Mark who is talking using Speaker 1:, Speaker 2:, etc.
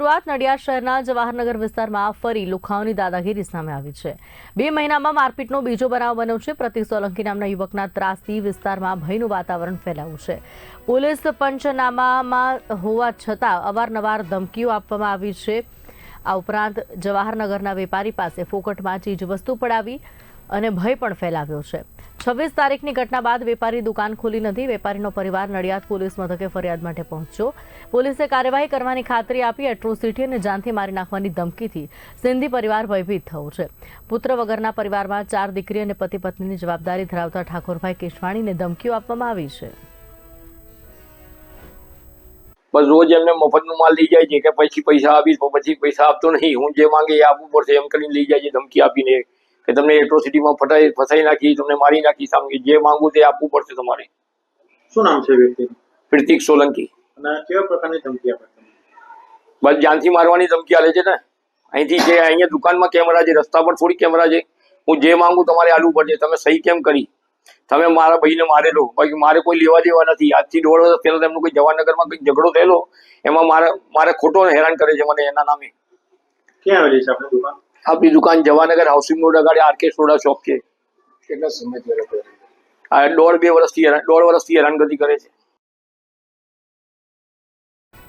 Speaker 1: શરૂઆત નડિયાદ શહેરના જવાહરનગર વિસ્તારમાં ફરી લુખાઓની દાદાગીરી સામે આવી છે. બે મહિનામાં મારપીટનો બીજો બનાવ બન્યો છે. પ્રતિક સોલંકી નામના યુવકના ત્રાસથી વિસ્તારમાં ભયનું વાતાવરણ ફેલાયું છે. પોલીસ પંચનામામાં હોવા છતાં અવારનવાર ધમકીઓ આપવામાં આવી છે. આ ઉપરાંત જવાહરનગરના વેપારી પાસે ફોકટમાં ચીજવસ્તુ પડાવી અને ભય પણ ફેલાવ્યો છે. છવ્વીસ તારીખની ઘટના બાદ વેપારી દુકાન ખોલી નથી. વેપારીનો પરિવાર નડિયાદ પોલીસ મથકે ફરિયાદ માટે પહોંચ્યો. પોલીસે કાર્યવાહી કરવાની ખાતરી આપી એટ્રોસિટી અને જાનથી મારી નાખવાની ધમકીથી સિંધી પરિવાર ભયભીત થયો છે. પુત્ર વગરના પરિવારમાં ચાર દીકરી અને પતિ પત્નીની જવાબદારી ધરાવતા ઠાકોરભાઈ કેશવાણીને ધમકીઓ આપવામાં આવી છે.
Speaker 2: બસ રોજ એમને મફતનું માલ લઈ જાય છે કે પછી પૈસા આપીશ, પછી પૈસા આપતો નહીં. હું જે માંગે એ આપવું પડશે. એમ કરીને લઈ જાય છે, ધમકી આપીને કે તમને એટ્રોસિટીમાં ફટાઈ ફસાઈ નાખી તમને મારી નાખી સામે જે માંગુ તે આપવું પડશે તમારે.
Speaker 3: શું નામ છે વ્યક્તિ?
Speaker 2: પ્રતિક સોલંકી.
Speaker 3: અને કેવા પ્રકારની ધમકી આપે
Speaker 2: બસ જાનથી મારવાની ધમકી આલે છે ને. અહીંથી જે અહીંયા દુકાનમાં કેમેરા છે રસ્તા પર થોડી કેમેરા છે. હું જે માંગુ તમારે આલવું પડશે. તમે સહી કેમ કરી? તમે મારા ભાઈને મારેલો બાકી મારે કોઈ લેવા દેવા નથી. આજથી દોઢ વર્ષ પહેલા તેમનો કોઈ જવાનગરમાં કંઈક ઝઘડો થયેલો એમાં મારે મારે ખોટો હેરાન કરે છે મને એના નામે.
Speaker 3: ક્યાં આવેલી છે આપણે દુકાન?
Speaker 2: આપણી દુકાન જવાનગર હાઉસિંગ રોડ આગળ આરકે સોડા શોપ છે.
Speaker 3: કેટલા સમયથી
Speaker 2: આ દોઢ બે વર્ષથી દોઢ વર્ષથી હેરાનગતિ કરે છે.